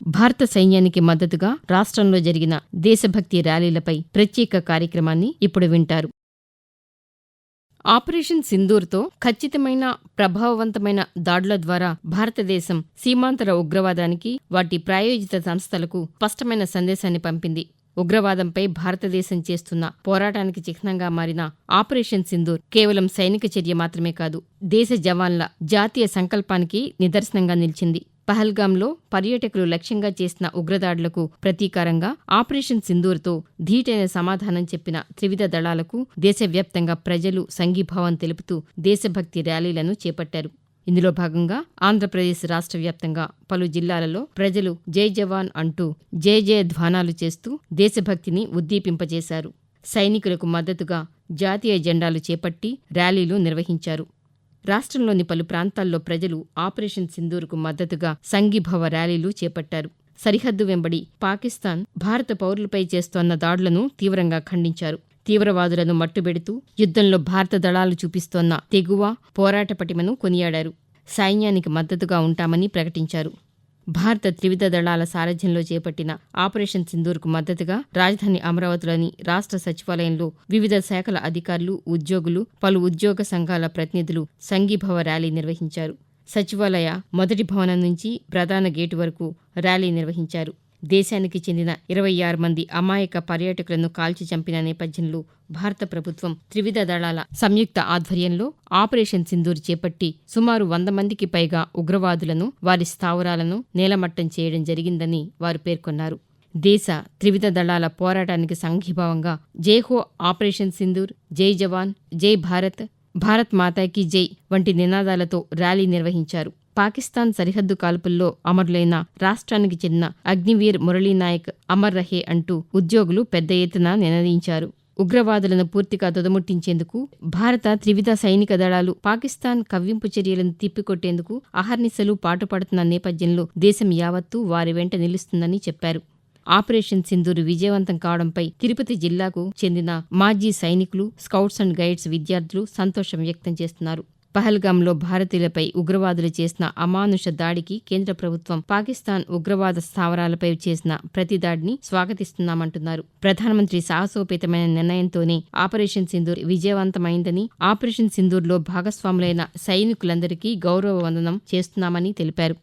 భారత సైన్యానికి మద్దతుగా రాష్ట్రంలో జరిగిన దేశభక్తి ర్యాలీలపై ప్రత్యేక కార్యక్రమాన్ని ఇప్పుడు వింటారు. ఆపరేషన్ సింధూర్తో ఖచ్చితమైన ప్రభావవంతమైన దాడుల ద్వారా భారతదేశం సీమాంతర ఉగ్రవాదానికి వాటి ప్రాయోజిత సంస్థలకు స్పష్టమైన సందేశాన్ని పంపింది. ఉగ్రవాదంపై భారతదేశం చేస్తున్న పోరాటానికి చిహ్నంగా మారిన ఆపరేషన్ సింధూర్ కేవలం సైనిక చర్య మాత్రమే కాదు దేశ జవాన్ల జాతీయ సంకల్పానికి నిదర్శనంగా నిలిచింది. పహల్గాంలో పర్యాటకులు లక్ష్యంగా చేసిన ఉగ్రదాడులకు ప్రతీకారంగా ఆపరేషన్ సింధూర్తో ధీటైన సమాధానం చెప్పిన త్రివిధ దళాలకు దేశవ్యాప్తంగా ప్రజలు సంఘీభావం తెలుపుతూ దేశభక్తి ర్యాలీలను చేపట్టారు. ఇందులో భాగంగా ఆంధ్రప్రదేశ్ రాష్ట్ర వ్యాప్తంగా పలు జిల్లాలలో ప్రజలు జై జవాన్ అంటూ జయ జయ ధ్వానాలు చేస్తూ దేశభక్తిని ఉద్దీపింపజేశారు. సైనికులకు మద్దతుగా జాతీయ జెండాలు చేపట్టి ర్యాలీలు నిర్వహించారు. రాష్ట్రంలోని పలు ప్రాంతాల్లో ప్రజలు ఆపరేషన్ సింధూర్కు మద్దతుగా సంఘీభవ ర్యాలీలు చేపట్టారు. సరిహద్దు వెంబడి పాకిస్తాన్ భారత పౌరులపై చేస్తోన్న దాడులను తీవ్రంగా ఖండించారు. తీవ్రవాదులను మట్టుబెడుతూ యుద్ధంలో భారత దళాలు చూపిస్తోన్న తెగువ పోరాట పటిమను కొనియాడారు. సైన్యానికి మద్దతుగా ఉంటామని ప్రకటించారు. భారత త్రివిధ దళాల సారథ్యంలో చేపట్టిన ఆపరేషన్ సింధూర్కు మద్దతుగా రాజధాని అమరావతిలోని రాష్ట్ర సచివాలయంలో వివిధ శాఖల అధికారులు ఉద్యోగులు పలు ఉద్యోగ సంఘాల ప్రతినిధులు సంఘీభవ ర్యాలీ నిర్వహించారు. సచివాలయ మొదటి భవనం నుంచి ప్రధాన గేటు వరకు ర్యాలీ నిర్వహించారు. దేశానికి చెందిన ఇరవై ఆరు మంది అమాయక పర్యాటకులను కాల్చి చంపిన నేపథ్యంలో భారత ప్రభుత్వం త్రివిధ దళాల సంయుక్త ఆధ్వర్యంలో ఆపరేషన్ సింధూర్ చేపట్టి సుమారు వంద మందికి పైగా ఉగ్రవాదులను వారి స్థావరాలను నేలమట్టం చేయడం జరిగిందని వారు పేర్కొన్నారు. దేశ త్రివిధ దళాల పోరాటానికి సంఘీభావంగా జైహో ఆపరేషన్ సింధూర్ జై జవాన్ జై భారత్ భారత్ మాతాకి జై వంటి నినాదాలతో ర్యాలీ నిర్వహించారు. పాకిస్తాన్ సరిహద్దు కాల్పుల్లో అమరులైన రాష్ట్రానికి చెందిన అగ్నివీర్ మురళీనాయక్ అమర్ రహే అంటూ ఉద్యోగులు పెద్ద ఎత్తున నినదించారు. ఉగ్రవాదులను పూర్తిగా తుదముట్టించేందుకు భారత త్రివిధ సైనిక దళాలు పాకిస్తాన్ కవ్వింపు చర్యలను తిప్పికొట్టేందుకు అహర్నిశలు పాటుపడుతున్న నేపథ్యంలో దేశం యావత్తూ వారి వెంట నిలుస్తుందని చెప్పారు. ఆపరేషన్ సింధూర్ విజయవంతం కావడంపై తిరుపతి జిల్లాకు చెందిన మాజీ సైనికులు స్కౌట్స్ అండ్ గైడ్స్ విద్యార్థులు సంతోషం వ్యక్తం చేస్తున్నారు. పహల్గాంలో భారతీయులపై ఉగ్రవాదులు చేసిన అమానుష దాడికి కేంద్ర ప్రభుత్వం పాకిస్తాన్ ఉగ్రవాద స్థావరాలపై చేసిన ప్రతి దాడిని స్వాగతిస్తున్నామంటున్నారు. ప్రధానమంత్రి సాహసోపేతమైన నిర్ణయంతోనే ఆపరేషన్ సింధూర్ విజయవంతమైందని ఆపరేషన్ సింధూర్లో భాగస్వాములైన సైనికులందరికీ గౌరవ వందనం చేస్తున్నామని తెలిపారు.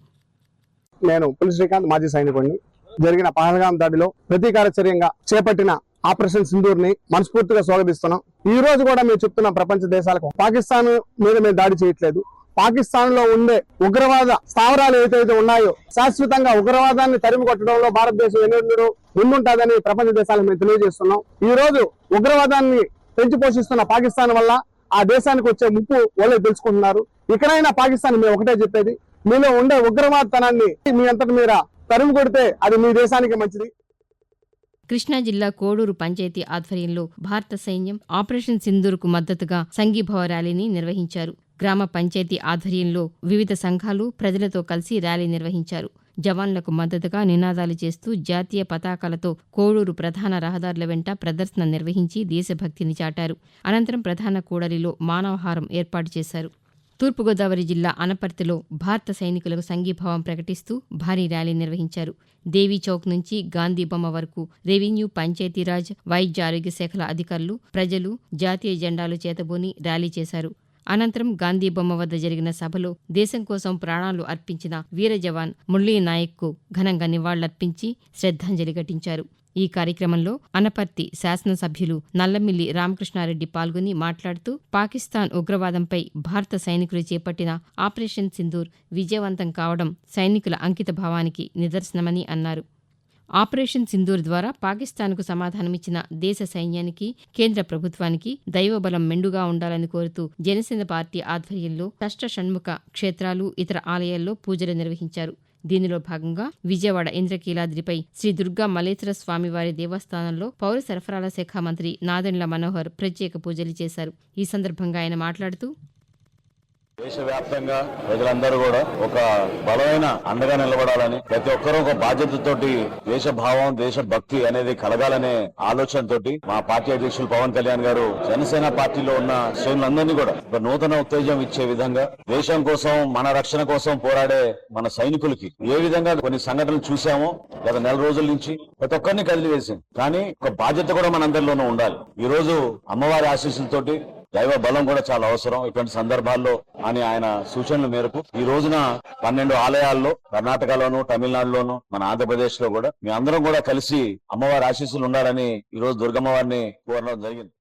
నేను పులి శ్రీకాంత్ మాజీ సైనికుడిని. జరిగిన పహల్గాం దాడిలో ప్రతీకార చర్యంగా చేపట్టిన ఆపరేషన్ సింధూర్ని మనస్ఫూర్తిగా స్వాగతిస్తున్నాం. ఈ రోజు కూడా మేము చెప్తున్న ప్రపంచ దేశాలకు పాకిస్తాన్ మీద మేము దాడి చేయట్లేదు. పాకిస్తాన్లో ఉండే ఉగ్రవాద స్థావరాలు ఏదైతే ఉన్నాయో శాశ్వతంగా ఉగ్రవాదాన్ని తరిమి కొట్టడంలో భారతదేశం ఎన్నెన్నో ముందుంటుందని ప్రపంచ దేశాలకు మేము తెలియజేస్తున్నాం. ఈ రోజు ఉగ్రవాదాన్ని పెంచి పోషిస్తున్న పాకిస్తాన్ వల్ల ఆ దేశానికి వచ్చే ముప్పు వాళ్ళే తెలుసుకుంటున్నారు. ఇక్కడైనా పాకిస్తాన్ మేము ఒకటే చెప్పేది మీలో ఉండే ఉగ్రవాదతనాన్ని మీ అంతటి మీర తరిమి కొడితే అది మీ దేశానికి మంచిది. కృష్ణా జిల్లా కోడూరు పంచాయతీ ఆధ్వర్యంలో భారత సైన్యం ఆపరేషన్ సింధూర్కు మద్దతుగా సంఘీభావ ర్యాలీని నిర్వహించారు. గ్రామ పంచాయతీ ఆధ్వర్యంలో వివిధ సంఘాలు ప్రజలతో కలిసి ర్యాలీ నిర్వహించారు. జవాన్లకు మద్దతుగా నినాదాలు చేస్తూ జాతీయ పతాకాలతో కోడూరు ప్రధాన రహదారుల వెంట ప్రదర్శన నిర్వహించి దేశభక్తిని చాటారు. అనంతరం ప్రధాన కూడలిలో మానవహారం ఏర్పాటు చేశారు. తూర్పుగోదావరి జిల్లా అనపర్తిలో భారత సైనికులకు సంఘీభావం ప్రకటిస్తూ భారీ ర్యాలీ నిర్వహించారు. దేవీ చౌక్ నుంచి గాంధీ బొమ్మ వరకు రెవెన్యూ పంచాయతీరాజ్ వైద్య ఆరోగ్య శాఖల అధికారులు ప్రజలు జాతీయ జెండాలు చేతబూని ర్యాలీ చేశారు. అనంతరం గాంధీ బొమ్మ వద్ద జరిగిన సభలో దేశం కోసం ప్రాణాలు అర్పించిన వీర జవాన్ మురళీ నాయక్కు ఘనంగా నివాళులర్పించి శ్రద్ధాంజలి ఘటించారు. ఈ కార్యక్రమంలో అనపర్తి శాసనసభ్యులు నల్లమిల్లి రామకృష్ణారెడ్డి పాల్గొని మాట్లాడుతూ పాకిస్తాన్ ఉగ్రవాదంపై భారత సైనికులు చేపట్టిన ఆపరేషన్ సింధూర్ విజయవంతం కావడం సైనికుల అంకిత భావానికి నిదర్శనమని అన్నారు. ఆపరేషన్ సింధూర్ ద్వారా పాకిస్తాన్కు సమాధానమిచ్చిన దేశ సైన్యానికి కేంద్ర ప్రభుత్వానికి దైవబలం మెండుగా ఉండాలని కోరుతూ జనసేన పార్టీ ఆధ్వర్యంలో షష్ట షణ్ముఖ క్షేత్రాలు ఇతర ఆలయాల్లో పూజలు నిర్వహించారు. దీనిలో భాగంగా విజయవాడ ఇంద్రకీలాద్రిపై శ్రీ దుర్గా మల్లేశ్వర స్వామివారి దేవస్థానంలో పౌర సరఫరాల శాఖ మంత్రి నాదెండ్ల మనోహర్ ప్రత్యేక పూజలు చేశారు. ఈ సందర్భంగా ఆయన మాట్లాడుతూ దేశవ్యాప్తంగా ప్రజలందరూ కూడా ఒక బలమైన అండగా నిలబడాలని ప్రతి ఒక్కరూ ఒక బాధ్యతతోటి దేశ భావం దేశ భక్తి అనేది కలగాలనే ఆలోచనతోటి మా పార్టీ అధ్యక్షులు పవన్ కళ్యాణ్ గారు జనసేన పార్టీలో ఉన్న శ్రేణులందరినీ కూడా ఒక నూతన ఉత్తేజం ఇచ్చే విధంగా దేశం కోసం మన రక్షణ కోసం పోరాడే మన సైనికులకి ఏ విధంగా కొన్ని సంఘటనలు చూసామో గత నెల రోజుల నుంచి ప్రతి ఒక్కరిని కదిలివేసింది కానీ ఒక బాధ్యత కూడా మనందరిలోనూ ఉండాలి. ఈ రోజు అమ్మవారి ఆశీస్సులతోటి దైవ బలం కూడా చాలా అవసరం. ఇటువంటి సందర్భాల్లో అని ఆయన సూచనల మేరకు ఈ రోజున పన్నెండు ఆలయాల్లో కర్ణాటకలోను తమిళనాడులోను మన ఆంధ్రప్రదేశ్లో కూడా మీ అందరం కూడా కలిసి అమ్మవారి ఆశీస్సులు ఉండాలని ఈ రోజు దుర్గమ్మవారిని కోరడం జరిగింది.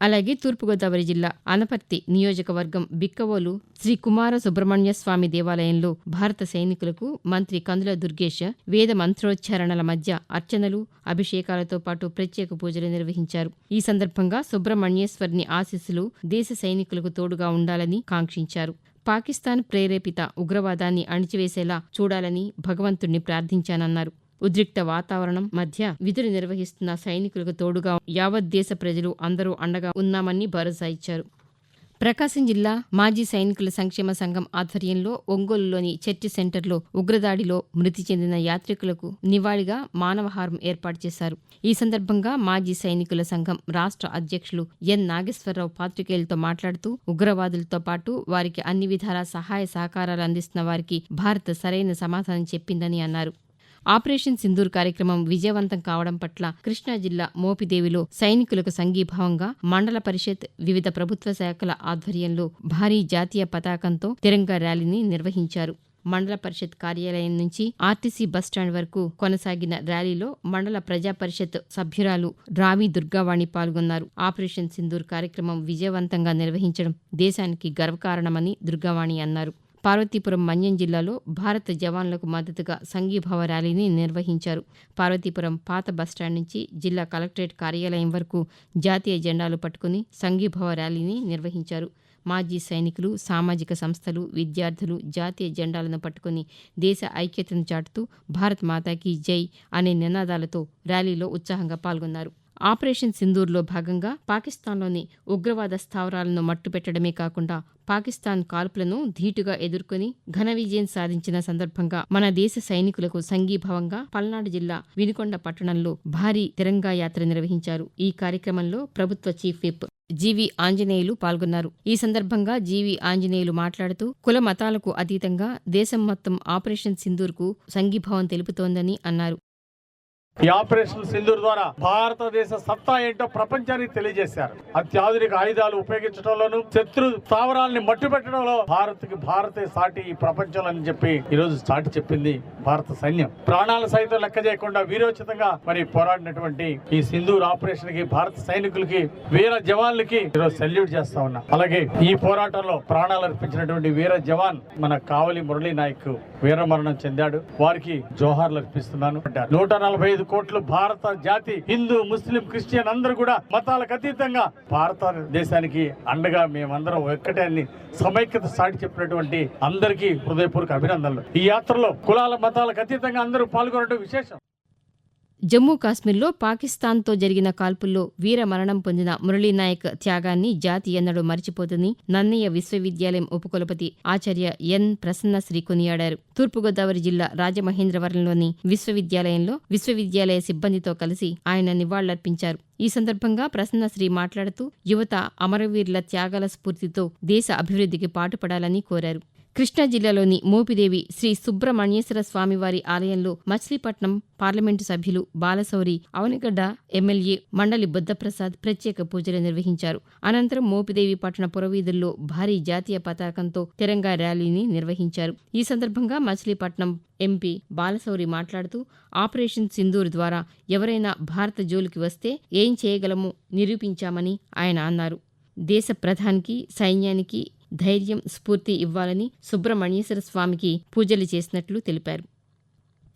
అలాగే తూర్పుగోదావరి జిల్లా అనపర్తి నియోజకవర్గం బిక్కవోలు శ్రీ కుమార సుబ్రహ్మణ్య స్వామి దేవాలయంలో భారత సైనికులకు మంత్రి కందుల దుర్గేష్ వేద మంత్రోచ్చారణల మధ్య అర్చనలు అభిషేకాలతో పాటు ప్రత్యేక పూజలు నిర్వహించారు. ఈ సందర్భంగా సుబ్రహ్మణ్యేశ్వర్ని ఆశీస్సులు దేశ సైనికులకు తోడుగా ఉండాలని కాంక్షించారు. పాకిస్తాన్ ప్రేరేపిత ఉగ్రవాదాన్ని అణిచివేసేలా చూడాలని భగవంతుణ్ణి ప్రార్థించానన్నారు. ఉద్రిక్త వాతావరణం మధ్య విధులు నిర్వహిస్తున్న సైనికులకు తోడుగా యావత్ దేశ ప్రజలు అందరూ అండగా ఉన్నామని భరోసా ఇచ్చారు. ప్రకాశం జిల్లా మాజీ సైనికుల సంక్షేమ సంఘం ఆధ్వర్యంలో ఒంగోలులోని చర్చి సెంటర్లో ఉగ్రదాడిలో మృతి చెందిన యాత్రికులకు నివాళిగా మానవహారం ఏర్పాటు చేశారు. ఈ సందర్భంగా మాజీ సైనికుల సంఘం రాష్ట్ర అధ్యక్షులు ఎన్. నాగేశ్వరరావు పాత్రికేయులతో మాట్లాడుతూ ఉగ్రవాదులతో పాటు వారికి అన్ని విధాల సహాయ సహకారాలు అందిస్తున్న వారికి భారత్ సరైన సమాధానం చెప్పిందని అన్నారు. ఆపరేషన్ సింధూర్ కార్యక్రమం విజయవంతం కావడం పట్ల కృష్ణా జిల్లా మోపిదేవిలో సైనికులకు సంఘీభావంగా మండల పరిషత్ వివిధ ప్రభుత్వ శాఖల ఆధ్వర్యంలో భారీ జాతీయ పతాకంతో తిరంగా ర్యాలీని నిర్వహించారు. మండల పరిషత్ కార్యాలయం నుంచి ఆర్టీసీ బస్టాండ్ వరకు కొనసాగిన ర్యాలీలో మండల ప్రజా పరిషత్ సభ్యురాలు రావి దుర్గావాణి పాల్గొన్నారు. ఆపరేషన్ సింధూర్ కార్యక్రమం విజయవంతంగా నిర్వహించడం దేశానికి గర్వకారణమని దుర్గావాణి అన్నారు. పార్వతీపురం మన్యం జిల్లాలో భారత జవాన్లకు మద్దతుగా సంఘీభావ ర్యాలీని నిర్వహించారు. పార్వతీపురం పాత బస్టాండ్ నుంచి జిల్లా కలెక్టరేట్ కార్యాలయం వరకు జాతీయ జెండాలు పట్టుకుని సంఘీభావ ర్యాలీని నిర్వహించారు. మాజీ సైనికులు సామాజిక సంస్థలు విద్యార్థులు జాతీయ జెండాలను పట్టుకుని దేశ ఐక్యతను చాటుతూ భారత్ మాతాకి జై అనే నినాదాలతో ర్యాలీలో ఉత్సాహంగా పాల్గొన్నారు. ఆపరేషన్ సింధూర్లో భాగంగా పాకిస్తాన్లోని ఉగ్రవాద స్థావరాలను మట్టుపెట్టడమే కాకుండా పాకిస్తాన్ కాల్పులను ధీటుగా ఎదుర్కొని ఘన విజయం సాధించిన సందర్భంగా మన దేశ సైనికులకు సంఘీభావంగా పల్నాడు జిల్లా వినుకొండ పట్టణంలో భారీ తిరంగా యాత్ర నిర్వహించారు. ఈ కార్యక్రమంలో ప్రభుత్వ చీఫ్ విప్ జీవి ఆంజనేయులు పాల్గొన్నారు. ఈ సందర్భంగా జీవి ఆంజనేయులు మాట్లాడుతూ కుల మతాలకు అతీతంగా దేశం మొత్తం ఆపరేషన్ సింధూర్కు సంఘీభావం తెలుపుతోందని అన్నారు. ఈ ఆపరేషన్ సింధూర్ ద్వారా భారతదేశ సత్తా ఏంటో ప్రపంచానికి తెలియజేశారు. అత్యాధునిక ఆయుధాలు ఉపయోగించడంలోను శత్రు స్థావరాలని మట్టు పెట్టడంలో భారత్కి భారతే సాటి ఈ ప్రపంచంలో అని చెప్పి ఈ రోజు సాటి చెప్పింది భారత సైన్యం. ప్రాణాల సైతం లెక్క చేయకుండా వీరోచితంగా మరి పోరాడినటువంటి ఈ సింధూర్ ఆపరేషన్కి భారత సైనికులకి వీర జవాన్లకి ఈరోజు సెల్యూట్ చేస్తా ఉన్నా. అలాగే ఈ పోరాటంలో ప్రాణాలు అర్పించినటువంటి వీర జవాన్ మన కావలి మురళీ నాయక్ వీరమరణం చెందాడు. వారికి జోహార్లు అర్పిస్తున్నాను. నూట నలభై ఐదు కోట్లు భారత జాతి హిందూ ముస్లిం క్రిస్టియన్ అందరూ కూడా మతాలకు అతీతంగా భారతదేశానికి అండగా మేమందరం ఒక్కటే అని సమైక్యత సాటి చెప్పినటువంటి అందరికీ హృదయపూర్వక అభినందనలు. ఈ యాత్రలో కులాల మతాలకు అతీతంగా అందరూ పాల్గొనడం విశేషం. జమ్మూ కాశ్మీర్లో పాకిస్తాన్తో జరిగిన కాల్పుల్లో వీర మరణం పొందిన మురళీనాయక్ త్యాగాన్ని జాతి ఎన్నడూ మరిచిపోతుంది నన్నయ్య విశ్వవిద్యాలయం ఉపకులపతి ఆచార్య ఎన్ ప్రసన్న శ్రీ కొనియాడారు. తూర్పుగోదావరి జిల్లా రాజమహేంద్రవరంలోని విశ్వవిద్యాలయంలో విశ్వవిద్యాలయ సిబ్బందితో కలిసి ఆయన నివాళులర్పించారు. ఈ సందర్భంగా ప్రసన్నశ్రీ మాట్లాడుతూ యువత అమరవీరుల త్యాగాల స్ఫూర్తితో దేశ అభివృద్ధికి పాటుపడాలని కోరారు. కృష్ణా జిల్లాలోని మోపిదేవి శ్రీ సుబ్రహ్మణ్యేశ్వర స్వామివారి ఆలయంలో మచిలీపట్నం పార్లమెంటు సభ్యులు బాలశౌరి అవనిగడ్డ ఎమ్మెల్యే మండలి బుద్ధప్రసాద్ ప్రత్యేక పూజలు నిర్వహించారు. అనంతరం మోపిదేవి పట్టణ పురవీధుల్లో భారీ జాతీయ పతాకంతో తిరంగా ర్యాలీని నిర్వహించారు. ఈ సందర్భంగా మచిలీపట్నం ఎంపీ బాలశౌరి మాట్లాడుతూ ఆపరేషన్ సింధూర్ ద్వారా ఎవరైనా భారత జోలికి వస్తే ఏం చేయగలమో? నిరూపించామని ఆయన అన్నారు. దేశ ప్రధానికి సైన్యానికి ధైర్యం స్ఫూర్తి ఇవ్వాలని సుబ్రహ్మణ్యేశ్వర స్వామికి పూజలు చేసినట్లు తెలిపారు.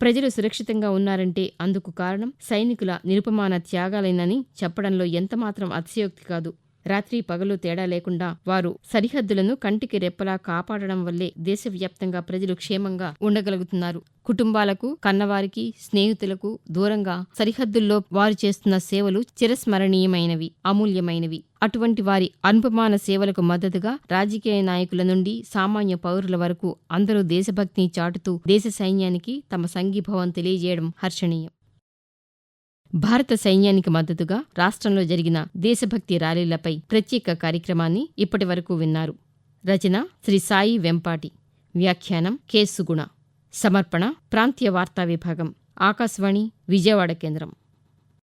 ప్రజలు సురక్షితంగా ఉన్నారంటే అందుకు కారణం సైనికుల నిరుపమాన త్యాగాలేనని చెప్పడంలో ఎంతమాత్రం అతిశయోక్తి కాదు. రాత్రి పగలు తేడా లేకుండా వారు సరిహద్దులను కంటికి రెప్పలా కాపాడడం వల్లే దేశవ్యాప్తంగా ప్రజలు క్షేమంగా ఉండగలుగుతున్నారు. కుటుంబాలకు కన్నవారికి స్నేహితులకు దూరంగా సరిహద్దుల్లో వారు చేస్తున్న సేవలు చిరస్మరణీయమైనవి అమూల్యమైనవి. అటువంటి వారి అనుపమాన సేవలకు మద్దతుగా రాజకీయ నాయకుల నుండి సామాన్య పౌరుల వరకు అందరూ దేశభక్తిని చాటుతూ దేశ సైన్యానికి తమ సంఘీభావం తెలియజేయడం హర్షణీయం. భారత సైన్యానికి మద్దతుగా రాష్ట్రంలో జరిగిన దేశభక్తి ర్యాలీలపై ప్రత్యేక కార్యక్రమాన్ని ఇప్పటివరకు విన్నారు. రచన శ్రీ సాయి వెంపాటి. వ్యాఖ్యానం కె సుగుణ. సమర్పణ ప్రాంతీయ వార్తా విభాగం. ఆకాశవాణి విజయవాడ కేంద్రం.